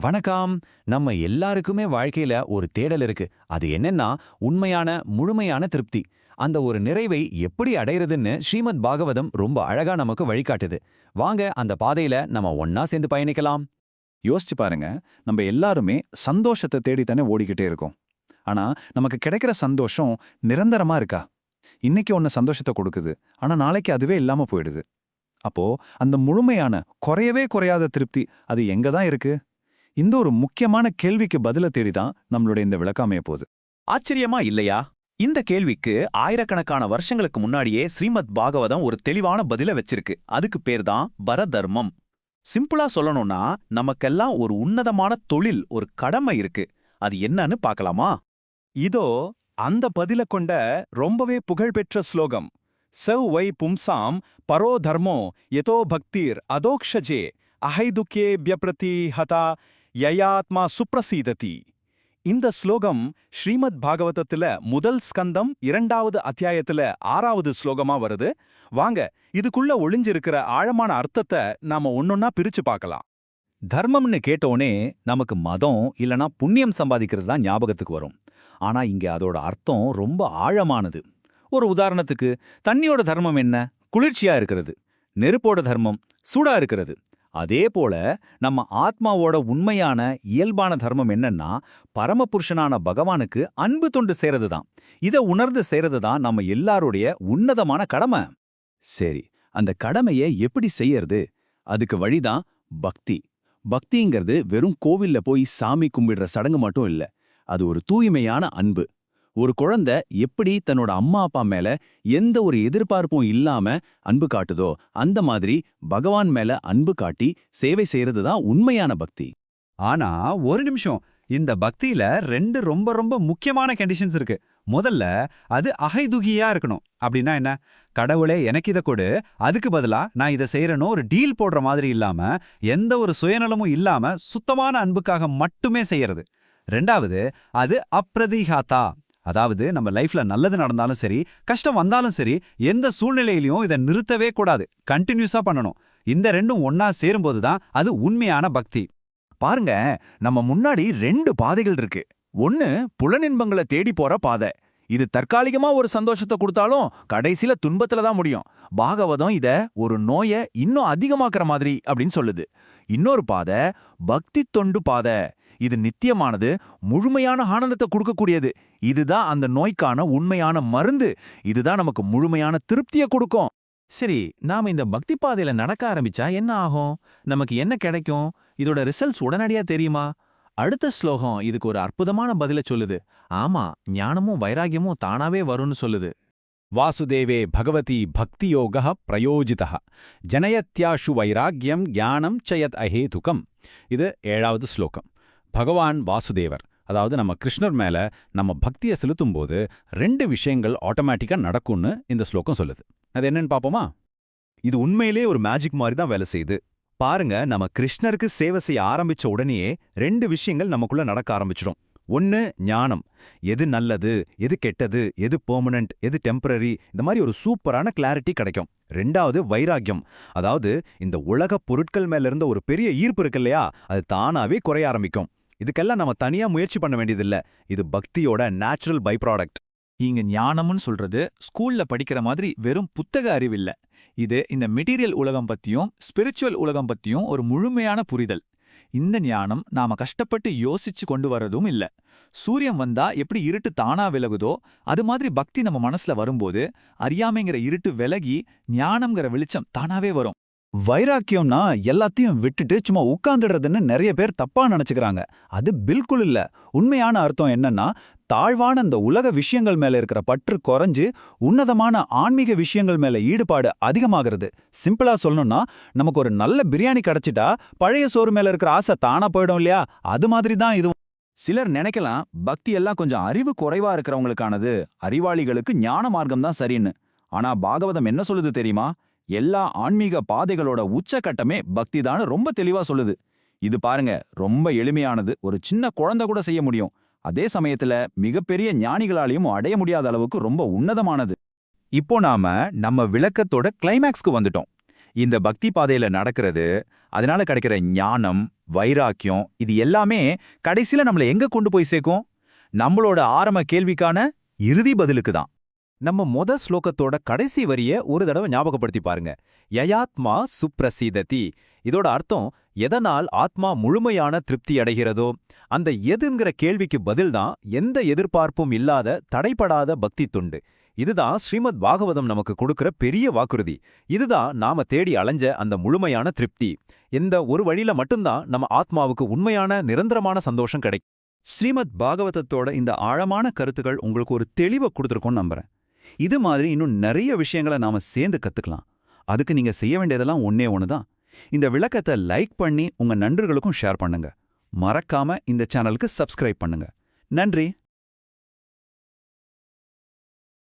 வணக்கம். நம்ம எல்லாருக்குமே வாழ்க்கையில ஒரு தேடல் இருக்கு. அது என்னன்னா உண்மையான முழுமையான திருப்தி. அந்த ஒரு நிறைவை எப்படி அடையிறதுன்னு ஸ்ரீமத் பாகவதம் ரொம்ப அழகா நமக்கு வழிகாட்டுது. வாங்க அந்த பாதையில நம்ம ஒன்னா சேர்ந்து பயணிக்கலாம். யோசிச்சு பாருங்க. நம்ம எல்லாருமே சந்தோஷத்தை தேடித்தானே ஓடிக்கிட்டே இருக்கோம். ஆனா நமக்கு கிடைக்கிற சந்தோஷம் நிரந்தரமா இருக்கா? இன்னைக்கு ஒன்று சந்தோஷத்தை கொடுக்குது. ஆனா நாளைக்கு அதுவே இல்லாம போயிடுது. அப்போ அந்த முழுமையான குறையவே குறையாத திருப்தி அது எங்க தான் இருக்கு? இந்த ஒரு முக்கியமான கேள்விக்கு பதில தேடி தான் நம்மளுடைய இந்த விளக்காமைய போகுது. ஆச்சரியமா இல்லையா? இந்த கேள்விக்கு ஆயிரக்கணக்கான வருஷங்களுக்கு முன்னாடியே ஸ்ரீமத் பாகவதம் ஒரு தெளிவான பதில வச்சிருக்கு. அதுக்கு பேர்தான் பரதர்மம். சிம்பிளா சொல்லணும்னா நமக்கெல்லாம் ஒரு உன்னதமான தொழில் ஒரு கடமை இருக்கு. அது என்னன்னு பார்க்கலாமா? இதோ அந்த பதில கொண்ட ரொம்பவே புகழ்பெற்ற ஸ்லோகம். செவ் வை பும்சாம் பரோ தர்மோ எதோ பக்திர் அதோக்ஷஜே அஹைதுக்கே பியப்ரதி ஹதா யயாத்மா சுப்ரசீததி. இந்த ஸ்லோகம் ஸ்ரீமத் பாகவதத்துல முதல் ஸ்கந்தம் இரண்டாவது அத்தியாயத்துல ஆறாவது ஸ்லோகமா வருது. வாங்க இதுக்குள்ள ஒளிஞ்சிருக்கிற ஆழமான அர்த்தத்தை நாம ஒன்னொன்னா பிரிச்சு பார்க்கலாம். தர்மம்னு கேட்டோனே நமக்கு மதம் இல்லனா புண்ணியம் சம்பாதிக்கிறது தான் ஞாபகத்துக்கு வரும். ஆனா இங்க அதோட அர்த்தம் ரொம்ப ஆழமானது. ஒரு உதாரணத்துக்கு தண்ணியோட தர்மம் என்ன? குளிர்ச்சியா இருக்கிறது. நெருப்போட தர்மம் சூடா இருக்கிறது. அதே போல நம்ம ஆத்மாவோட உண்மையான இயல்பான தர்மம் என்னன்னா பரமபுருஷனான பகவானுக்கு அன்பு தொண்டு செய்றது தான் இதை உணர்ந்து செய்றது தான் நம்ம எல்லாருடைய உன்னதமான கடமை. சரி அந்த கடமையை எப்படி செய்யறது? அதுக்கு வழிதான் பக்தி. பக்திங்கிறது வெறும் கோவில்ல போய் சாமி கும்பிடுற சடங்கு மட்டும் இல்ல அது ஒரு தூய்மையான அன்பு. ஒரு குழந்தை எப்படி தன்னோட அம்மா அப்பா மேல எந்த ஒரு எதிர்பார்ப்பும் இல்லாம அன்பு காட்டுதோ அந்த மாதிரி பகவான் மேல அன்பு காட்டி சேவை செய்யறது தான் உண்மையான பக்தி. ஆனா ஒரு நிமிஷம். இந்த பக்தியில ரெண்டு ரொம்ப ரொம்ப முக்கியமான கண்டிஷன்ஸ் இருக்கு. முதல்ல அது அகைதுகியா இருக்கணும். அப்படின்னா என்ன? கடவுளே எனக்கு இதை கொடு. அதுக்கு பதிலா நான் இதை செய்யறனும் ஒரு டீல் போடுற மாதிரி இல்லாம எந்த ஒரு சுயநலமும் இல்லாம சுத்தமான அன்புக்காக மட்டுமே செய்யறது. ரெண்டாவது அது அப்ரதிகாத்தா அதாவது நம்ம லைஃப்ல நல்லது நடந்தாலும் சரி கஷ்டம் வந்தாலும் சரி எந்த சூழ்நிலையிலையும் இதை நிறுத்தவே கூடாது. கண்டினியூஸா பண்ணணும். இந்த ரெண்டும் ஒன்னா சேரும்போது தான் அது உண்மையான பக்தி. பாருங்க நம்ம முன்னாடி ரெண்டு பாதைகள் இருக்கு. ஒன்னு புலனின்பங்களை தேடி போற பாதை. இது தற்காலிகமா ஒரு சந்தோஷத்தை கொடுத்தாலும் கடைசில துன்பத்துல தான் முடியும். பாகவதம் இத ஒரு நோயை இன்னும் அதிகமாக்குற மாதிரி அப்படின்னு சொல்லுது. இன்னொரு பாதை பக்தி தொண்டு பாதை. இது நித்தியமானது முழுமையான ஆனந்தத்தை கொடுக்கக்கூடியது. இதுதான் அந்த நோய்க்கான உண்மையான மருந்து. இதுதான் நமக்கு முழுமையான திருப்தியை கொடுக்கும். சரி நாம இந்த பக்தி பாதையில நடக்க ஆரம்பிச்சா என்ன ஆகும்? நமக்கு என்ன கிடைக்கும்? இதோட ரிசல்ட்ஸ் உடனடியா தெரியுமா? அடுத்த ஸ்லோகம் இதுக்கு ஒரு அற்புதமான பதில சொல்லுது. ஆமா ஞானமும் வைராகியமும் தானாவே வரும்னு சொல்லுது. வாசுதேவே பகவதி பக்தியோக பிரயோஜிதா ஜனயத்யாஷு வைராக்கியம் ஞானம் சயத் அஹேதுகம். இது ஏழாவது ஸ்லோகம். பகவான் வாசுதேவர் அதாவது நம்ம கிருஷ்ணர் மேல நம்ம பக்தியை செலுத்தும்போது ரெண்டு விஷயங்கள் ஆட்டோமேட்டிக்கா நடக்கும்னு இந்த ஸ்லோகம் சொல்லுது. அது என்னன்னு பாப்போமா இது உண்மையிலே ஒரு மேஜிக் மாதிரி தான் வேலை செய்யுது. பாருங்க நம்ம கிருஷ்ணருக்கு சேவை செய்ய ஆரம்பிச்ச உடனேயே ரெண்டு விஷயங்கள் நமக்குள்ள நடக்க ஆரம்பிச்சிடும். ஒன்னு ஞானம். எது நல்லது எது கெட்டது எது பெர்மனண்ட் எது டெம்பரரி இந்த மாதிரி ஒரு சூப்பரான கிளாரிட்டி கிடைக்கும். ரெண்டாவது வைராக்கியம். அதாவது இந்த உலக பொருட்கள் மேலிருந்த ஒரு பெரிய ஈர்ப்பு இருக்கு இல்லையா? அது தானாவே குறைய ஆரம்பிக்கும். இதுக்கெல்லாம் நம்ம தனியா முயற்சி பண்ண வேண்டியதில்ல. இது பக்தியோட நேச்சுரல் பை ப்ராடக்ட் இங்க ஞானம்னு சொல்றது ஸ்கூல்ல படிக்கிற மாதிரி வெறும் புத்தக அறிவில்ல. இது இந்த மெட்டீரியல் உலகம் பத்தியும் ஸ்பிரிச்சுவல் உலகம் பத்தியும் ஒரு முழுமையான புரிதல். இந்த ஞானம் நாம கஷ்டப்பட்டு யோசிச்சு கொண்டு வர்றதும் இல்ல. சூரியன் வந்தா எப்படி இருட்டு தானா விலகுதோ அது மாதிரி பக்தி நம்ம மனசுல வரும்போது அறியாமைங்கிற இருட்டு விலகி ஞானம்ங்கிற வெளிச்சம் தானாவே வரும். வைராக்கியம்னா எல்லாத்தையும் விட்டுட்டு சும்மா உட்கார்ந்துடுறதுன்னு நிறைய பேர் தப்பா நினைச்சுக்கிறாங்க. அது பில்குல் இல்ல. உண்மையான அர்த்தம் என்னன்னா தாழ்வான அந்த உலக விஷயங்கள் மேல இருக்கிற பற்று குறைஞ்சு உன்னதமான ஆன்மீக விஷயங்கள் மேல ஈடுபாடு அதிகமாகிறது. சிம்பிளா சொல்லணும்னா நமக்கு ஒரு நல்ல பிரியாணி கிடைச்சிட்டா பழைய சோறு மேல இருக்கிற ஆசை தானா போயிடும் இல்லையா? அது மாதிரி தான் இது. சிலர் நினைக்கலாம் பக்தி எல்லாம் கொஞ்சம் அறிவு குறைவா இருக்கிறவங்களுக்கானது. அறிவாளிகளுக்கு ஞான மார்க்கம் தான் சரின்னு. ஆனா பாகவதம் என்ன சொல்லுது தெரியுமா? எல்லா ஆன்மீக பாதைகளோட உச்சக்கட்டமே பக்தி ரொம்ப தெளிவா சொல்லுது. இது பாருங்க ரொம்ப எளிமையானது. ஒரு சின்ன குழந்தை கூட செய்ய முடியும். அதே சமயத்துல மிகப்பெரிய ஞானிகளாலையும் அடைய முடியாத அளவுக்கு ரொம்ப உன்னதமானது. இப்போ நாம நம்ம விளக்கத்தோட கிளைமேக்ஸ்க்கு வந்துட்டோம். இந்த பக்தி பாதையில நடக்கிறது அதனால கிடைக்கிற ஞானம் வைராக்கியம் இது எல்லாமே கடைசியில நம்மள எங்க கொண்டு போய் சேர்க்கும்? நம்மளோட ஆரம்ப கேள்விக்கான இறுதி பதிலுக்கு தான். நம்ம மொத ஸ்லோகத்தோட கடைசி வரிய ஒரு தடவை ஞாபகப்படுத்தி பாருங்க. யயாத்மா சுப்ரசீததி. இதோட அர்த்தம் எதனால் ஆத்மா முழுமையான திருப்தி அடைகிறதோ அந்த எதுங்கிற கேள்விக்கு பதில்தான் எந்த எதிர்பார்ப்பும் இல்லாத தடைப்படாத பக்தி துண்டு. இதுதான் ஸ்ரீமத் பாகவதம் நமக்கு கொடுக்கிற பெரிய வாக்குறுதி. இதுதான் நாம தேடி அலைஞ்ச அந்த முழுமையான திருப்தி. இந்த ஒரு வழியில மட்டும்தான் நம்ம ஆத்மாவுக்கு உண்மையான நிரந்தரமான சந்தோஷம் கிடைக்கும். ஸ்ரீமத் பாகவதத்தோட இந்த ஆழமான கருத்துக்கள் உங்களுக்கு ஒரு தெளிவை கொடுத்துருக்கோன்னு நம்புறேன். இது மாதிரி இன்னும் நிறைய விஷயங்களை நாம சேர்ந்து கத்துக்கலாம். அதுக்கு நீங்க செய்ய வேண்டியதெல்லாம் ஒன்னே ஒன்று தான். இந்த விளக்கத்தை லைக் பண்ணி உங்க நண்பர்களுக்கும் ஷேர் பண்ணுங்க. மறக்காம இந்த சேனலுக்கு சப்ஸ்கிரைப் பண்ணுங்க. நன்றி.